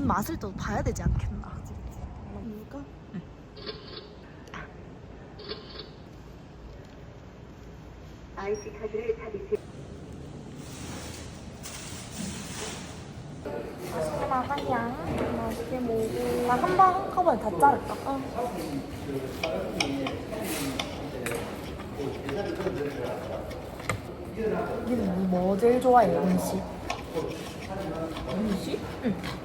좋은 맛을 또 봐야 되지 않겠나. 이거? IC 카드를 삽입해 하냐? 맛있게 먹고. 나한번 한꺼번에 다 자를까? 어. 니는 뭐 제일 좋아해, 음식? 음식? 그러니까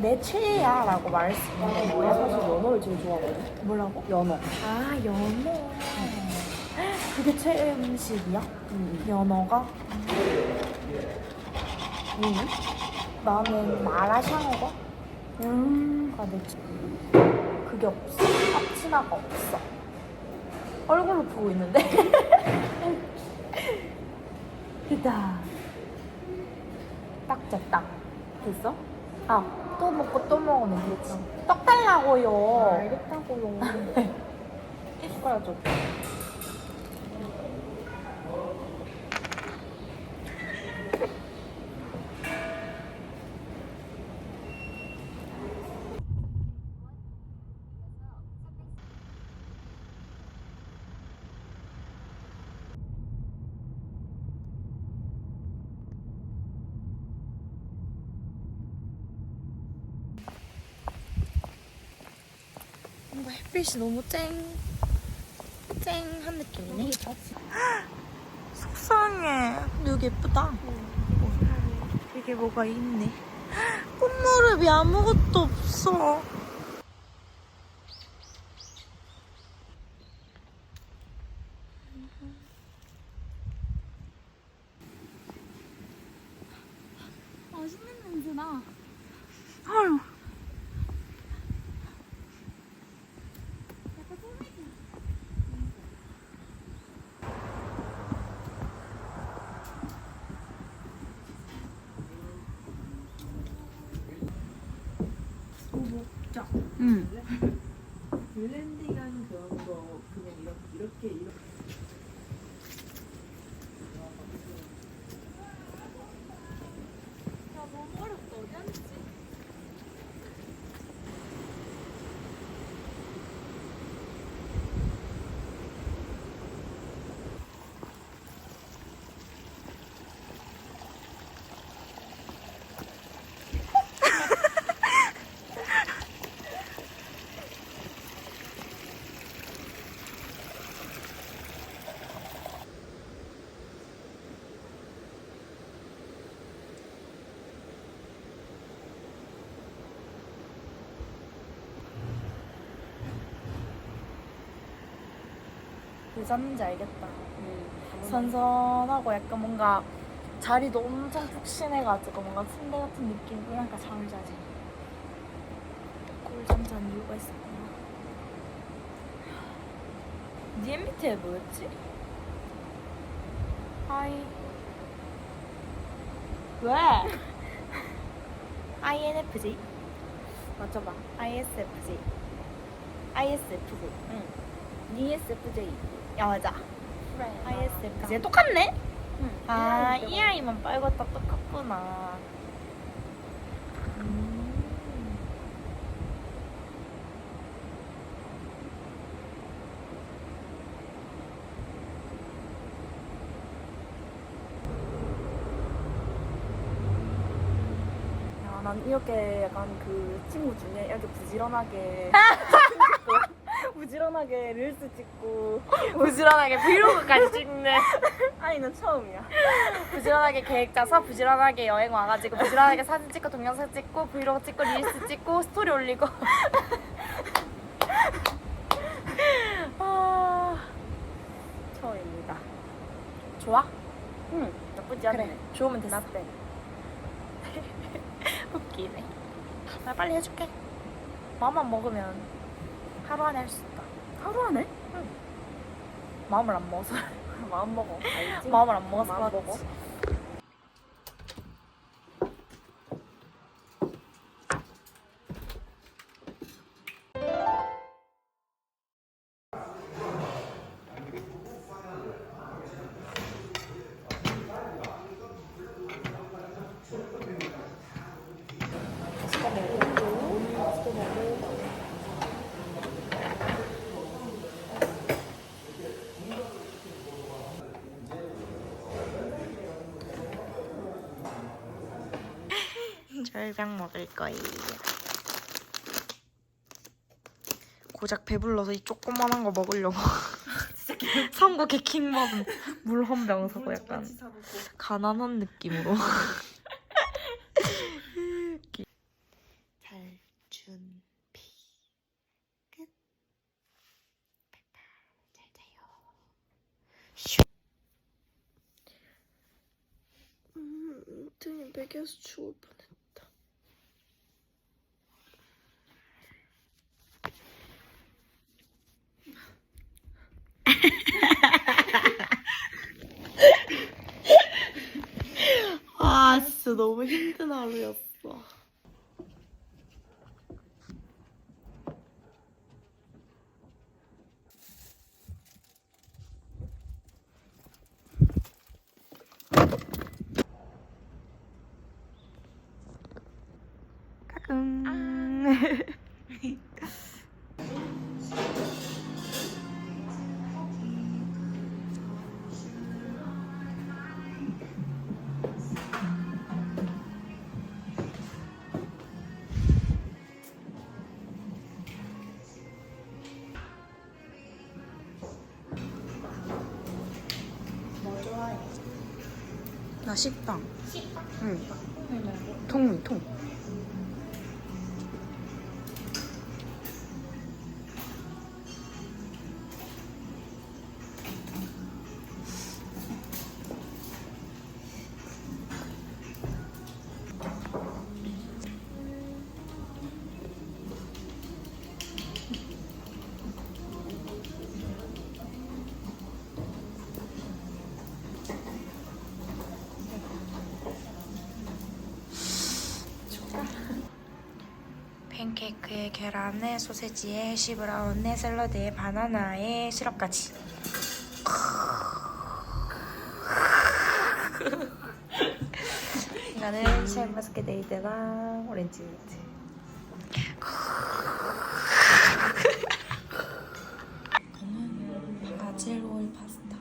내 최애야 라고 말할 수 있는 게나 뭐야? 사실 연어를 제일 좋아하거든. 뭐라고? 연어. 아, 연어. 그게 최애 음식이야? 응. 연어가? 응. 나는 마라샹궈가? 음. 내 최... 그게 없어. 앞치마가 없어. 얼굴로 보고 있는데. 됐다. 딱 됐다. 됐어? 아, 또 먹고 또 먹으면 되지. 떡 달라고요. 알겠다고요. 숟가락 좀. 햇빛이 너무 쨍, 쨍한 느낌이네. 속상해. 근데 여기 예쁘다. 이게 뭐가 있네. 꽃무렵이 아무것도 없어. 맛있는 냄새나. 아유. 응. 블렌딩한 그런 거 그냥 이렇게 이렇게 이렇게 왜 잤는지 알겠다. 선선하고 약간 뭔가 자리도 엄청 푹신해가지고 뭔가 침대 같은 느낌. 그러니까 잠을 자지. 꿀잠 잔 이유가 있었구나. 니 MBTI 뭐였지? I 왜? INFJ? 맞춰봐. ISFJ. ISFJ. 응. ESFJ. 야 맞아. 그래. ISFJ 똑같네? 응. 아, 이 아이만 빨고 다 똑같구나. 음. 야, 난 이렇게 약간 그 친구 중에 이렇게 부지런하게 부지런하게 릴스 찍고 부지런하게 브이로그까지 찍는. 아니는 처음이야. 부지런하게 계획 짜서 부지런하게 여행 와가지고 부지런하게 사진 찍고 동영상 찍고 브이로그 찍고 릴스 찍고 스토리 올리고. 아, 처음입니다. 좋아? 응, 나쁘지 않네. 그래. 좋으면 됐어. 나때. 웃기네. 나 빨리 해줄게. 마음만 먹으면 하루 안에 할 수 있다. 하루 안에? 마음을 안 먹어서. 마음 먹어. 알지? 마음을 안 먹어서 마음. 먹어. 쫄병 먹을 거예요. 고작 배불러서 이 조그만한 거 먹으려고 삼고 개킹 먹은 물한병 사고 약간 가난한 느낌으로. 잘 준비 끝. 잘 자요. 슈. 음, 등이 베개에서 죽을 뻔했다. 아, 진짜 너무 힘든 하루였어. 식빵. 식빵? 응. 통미, 통. 팬케이크에 계란에 소세지에 해시브라운에 샐러드에 바나나에 시럽까지. 이거는 샤인머스켓데이드랑 오렌지 웨이트. 이거는 바질 오일 파스타.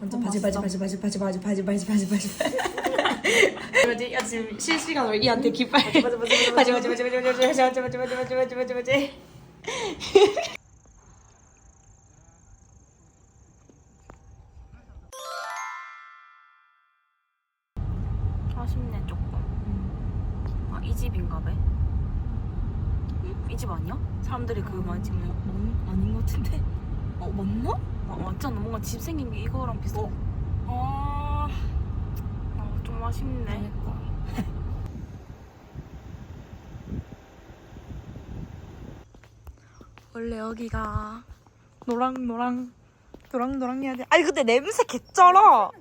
완전 어, 바지 맛있어. 바지 바지 바지 바지 바지 바지 바지 바지 뭐지? 야 지금 실시간으로 이한테 기빨. 바지 바지 바지 맞아 맞아 맞아 맞아 맞아 맞아 맞아 맞아 맞아 맞아 맞아 맞아 아쉽네 조금 아이 집인가 봐. 이 집 아니야? 사람들이 그 많이 찍는 뭔 아닌 것 같은데 어 맞나? 어 맞잖아 뭔가 집 생긴 게 이거랑 비슷해 아... 아, 좀 아 쉽네 원래 여기가 노랑 노랑 노랑 노랑 해야 돼. 아니 근데 냄새 개쩔어.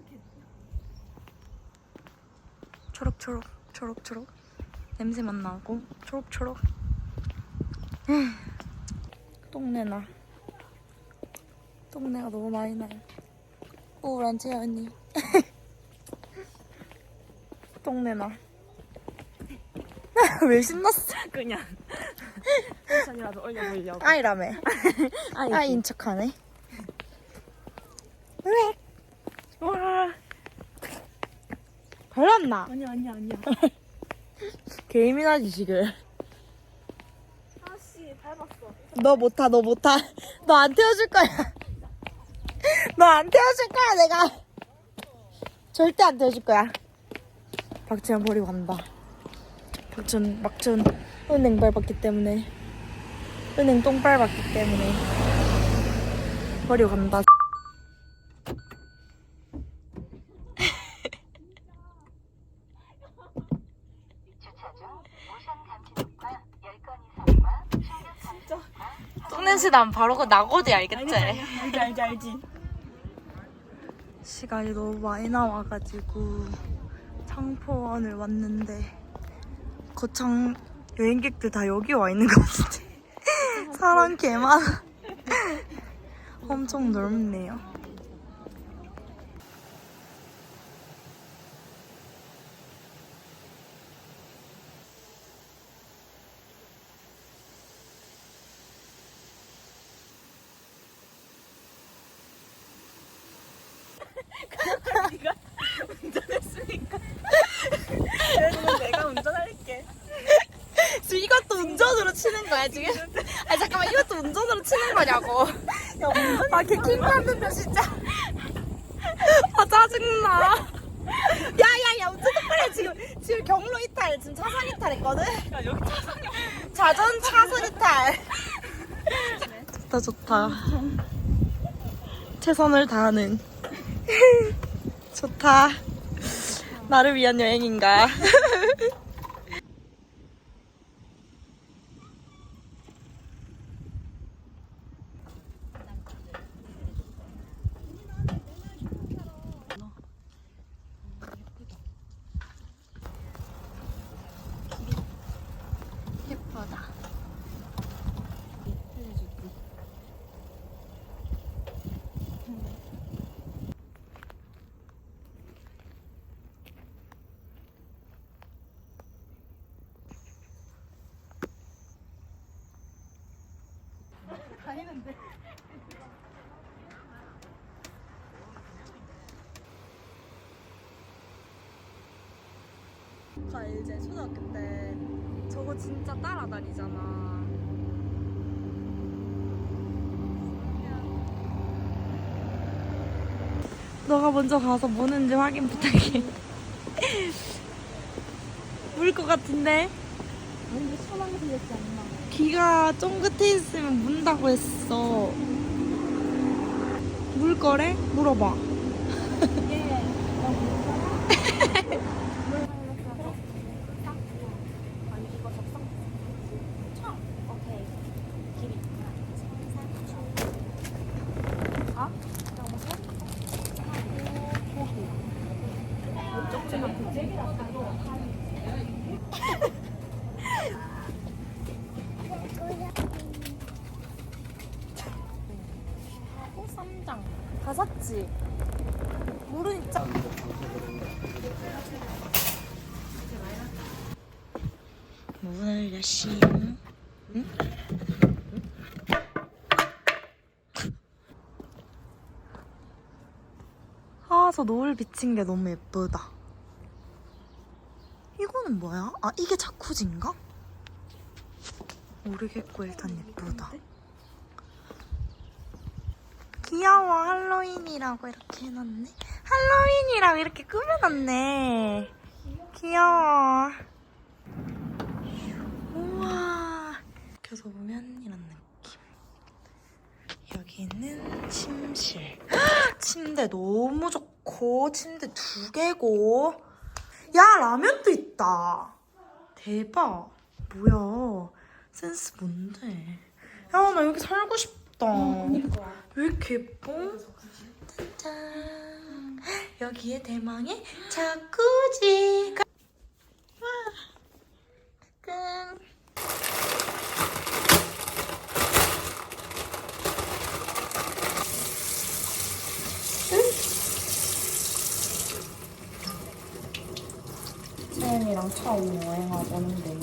초록 초록 초록 초록 냄새만 나고 초록 초록. 똥내 나. 똥내가 너무 많이 나요. 우울한 채연이. 똥내 나. 왜 신났어? 그냥 텐션이라도 올려보려고 아이라며. 아이 아이인 척하네. 왜? 와. 발랐나? 아니야 아니야 아니야 개미나지 지금. 아씨 밟았어 너 못타, 너 못타. 너 안 태워줄 거야. 너 안 태워줄 거야, 내가. 절대 안 태워줄 거야. 박지현 버리고 간다. 박지현, 박지현 은행 밟았기 때문에. 은행 똥 밟았기 때문에. 버리고 간다. 똥냄새 나면 바로 그 나고지 알겠지? 알지 알지 알지 시간이 너무 많이 남아가지고 창포원을 왔는데 거창 여행객들 다 여기 와 있는 것 같은데. 사람 개 많아. 엄청 넓네요 그랬는데 운전으로 치는 거야 지금? 아 잠깐만 이것도 운전으로 치는 거냐고. 아 걔 킹 받는다 진짜. 아 짜증나. 야 야야 운전 똑바로 해 지금 지금 경로 이탈 지금 차선 이탈 했거든. 야 여기 차상이 자전 차선 이탈. 좋다 좋다. 최선을 다하는. 좋다. 나를 위한 여행인가? 저 알지? 초등학교 때 저거 진짜 따라다니잖아. 너가 먼저 가서 뭐는지 확인 부탁해. 물 것 같은데? 뭔가 시원하게 생겼지 않나? 귀가 쫑긋해 있으면 문다고 했어. 물 거래? 물어봐. 쌈 장 다 샀지? 물은 있자. 문을 여심. 응? 아, 저 노을 비친 게 너무 예쁘다. 이거는 뭐야? 아, 이게 자쿠지인가? 모르겠고 일단 예쁘다. 귀여워 할로윈이라고 이렇게 해놨네 할로윈이라고 이렇게 꾸며놨네 귀여워 우와 켜서 보면 이런 느낌 여기는 침실 헉, 침대 너무 좋고 침대 두 개고. 야 라면도 있다. 대박. 뭐야? 센스 뭔데? 야 나 여기 살고 싶다. 왜 이렇게 예뻐? 짠. 여기에 대망의 자쿠지가 와 끝 채연이랑 처음 여행하고 오는데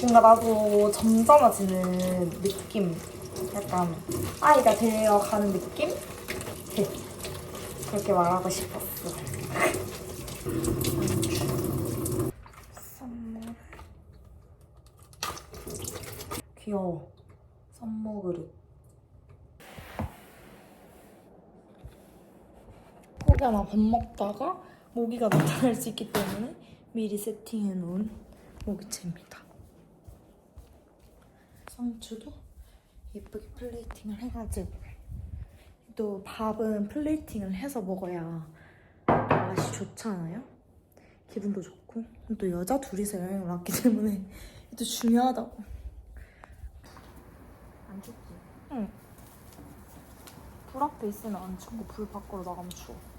뭔가 나도 점잖아지는 느낌 약간 아이가 되어가는 느낌? 네. 그렇게 말하고 싶었어. 선물. 귀여워. 선물 그릇. 혹여나 밥 먹다가 모기가 나타날 수 있기 때문에 미리 세팅해 놓은 모기채입니다. 상추도 예쁘게 플레이팅을 해가지고 또 밥은 플레이팅을 해서 먹어야 맛이 좋잖아요. 기분도 좋고 또 여자 둘이서 여행을 왔기 때문에 또 중요하다고. 안 춥지? 응. 불 앞에 있으면 안 춥고 불 밖으로 나가면 추워.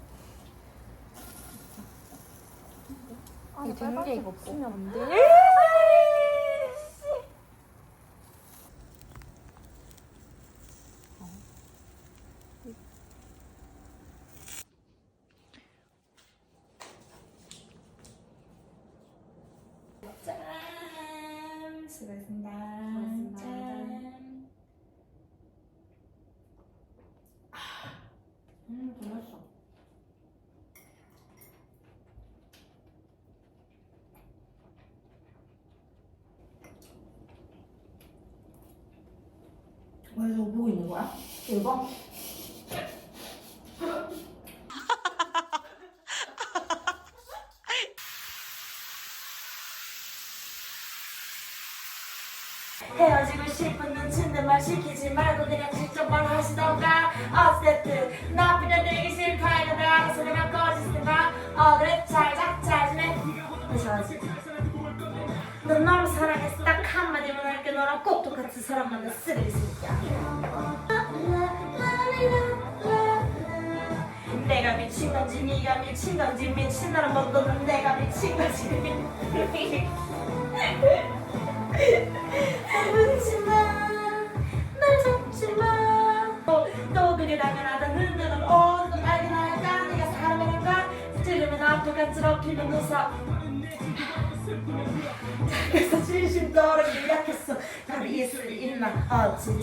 이거 뭐? 쓰면 안 돼. 짠! 수고했습니다. 수고했습니다. 짠! 음, 맛있어. 왜 저거 보고 있는 거야? 이거? 헤어지고 싶은 눈치인데 말 시키지 말고 그냥 직접 말하시던가. 어쨌든 나쁘냐 되기 싫다. 이러다 알아서 그냥 꺼지든가. 어 그래. 잘자 잘 지내. 하지 넌 너무 사랑해서 딱 한마디만 할게. 너랑 꼭 똑같은 사람 만나 쓰레기 새끼야. 내가 미친 건지 네가 미친 건지 미친 나는 못도는 내가 미친 거지. 아프지마 날 잡지마 또 그게 당연하던 흔드는 옷도 알긴 알까 네가 사람이란가? 찌르면 아프 간지럽히면 무서 그래서 진심 떨어지기 약했어. 나도 예술이 있나? 어찌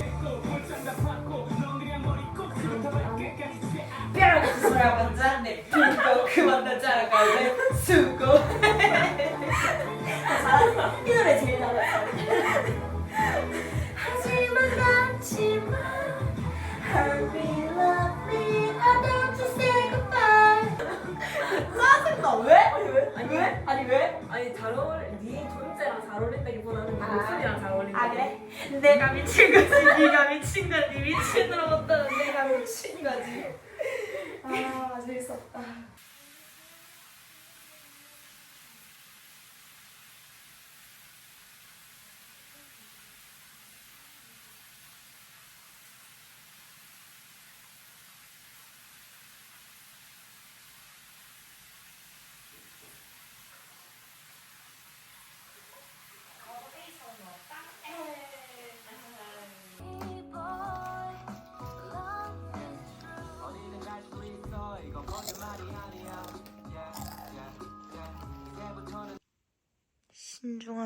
뼈같이 소라 먼저 내 피고 그만 나 자라갈래? 수고. 잘한다 이 노래 제일 잘했어 왜? 아니 왜? 아니 왜? 아니 잘 어울려. 네 존재랑 잘 어울린다기보다는 네 목소리랑 잘 어울린다. 아 그래? 내가 미친 거지 네가 미친 거지 미친으로 못하는 내가 미친 거지 아 재밌었다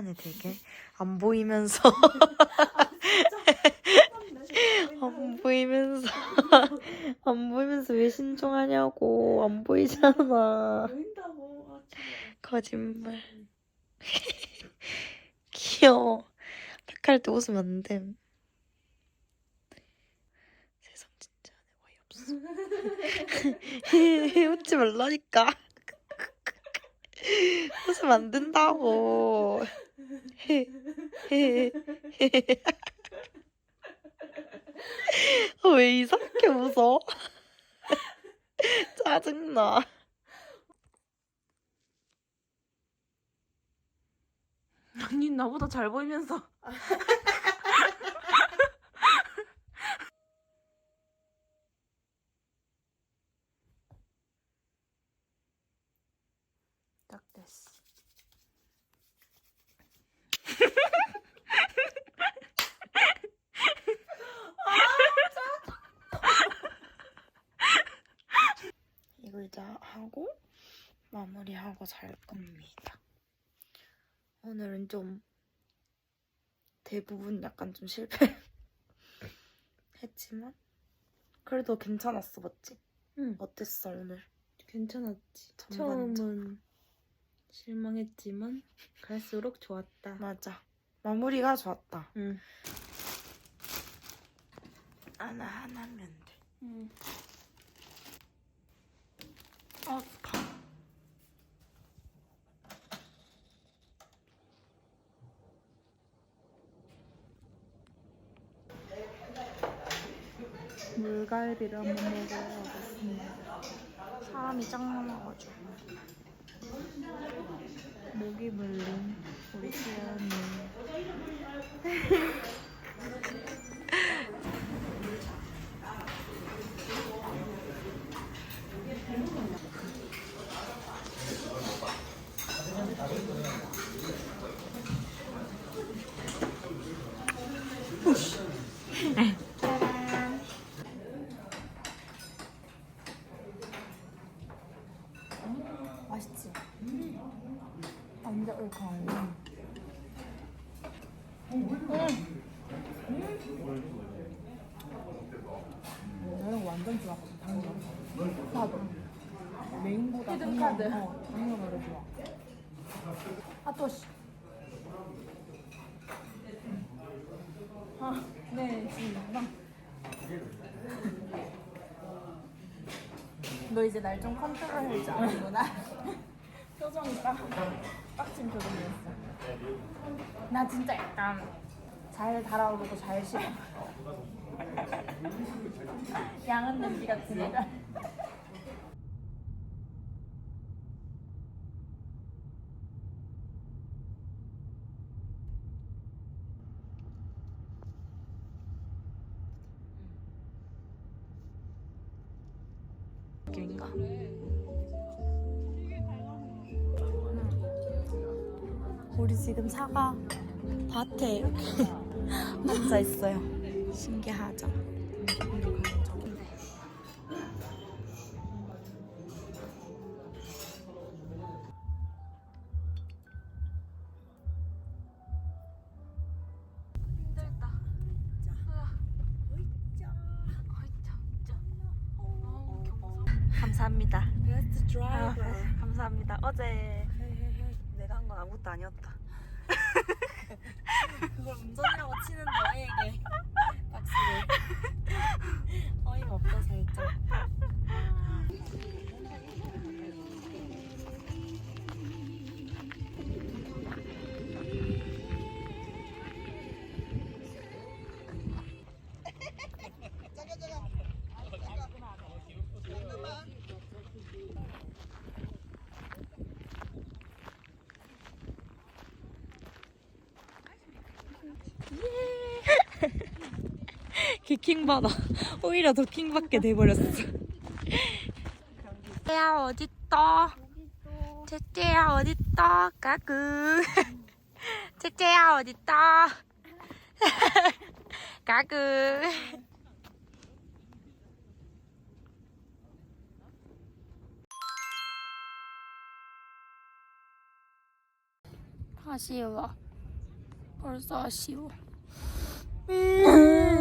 신중하네 되게 안 보이면서. 안 보이면서. 안 보이면서 왜 신중하냐고. 안 보이잖아. 보인다고. 거짓말. 귀여워. 백할 때 웃으면 안 돼 세상 진짜 어이없어. 웃지 말라니까. 웃으면 안 된다고. 아, 왜 이상하게 웃어 짜증나 언니 나보다 잘 보이면서. 딱 됐어. 이걸 이제 하고 마무리하고 잘 겁니다. 오늘은 좀 대부분 약간 좀 실패했지만 그래도 괜찮았어, 맞지? 응. 어땠어 오늘? 괜찮았지. 전반전. 처음은 실망했지만 갈수록 좋았다. 맞아. 마무리가 좋았다. 응. 하나 하나면 돼. 응. 아파. 물갈비를 한번 먹어보겠습니다. 사람이 짱 많아가지고. 목이 물린 우리 수연이. 맛있지? 완전 얼큰하네. 나는 완전 좋아하거든 당면 나도 메인보다. 당면, 어, 당면으로 좋아 아, 또, 씨. 네, 지금. 너 이제 날 좀 컨트롤 할 줄 아는구나. 표정이 딱, 빡친 표정이었어. 나 진짜 약간 잘 달아오르고 잘 식어. 양은 냄비 같은 애가. 지금 사과 밭에 이렇게 앉아 있어요. 신기하죠? 감사합니다. 아, 감사합니다. 어제 내가 한 건 아무것도 아니었다. 그걸 운전이라고 치는 너에게 박수를. 어이가 없다, 살짝. 킹받아. 오히려 더 킹받게 돼버렸어. 야 어딨어? 채채야 어딨어? 까그. 채채야 어딨어? 까그. 아쉬워. 벌써 아쉬워. 음.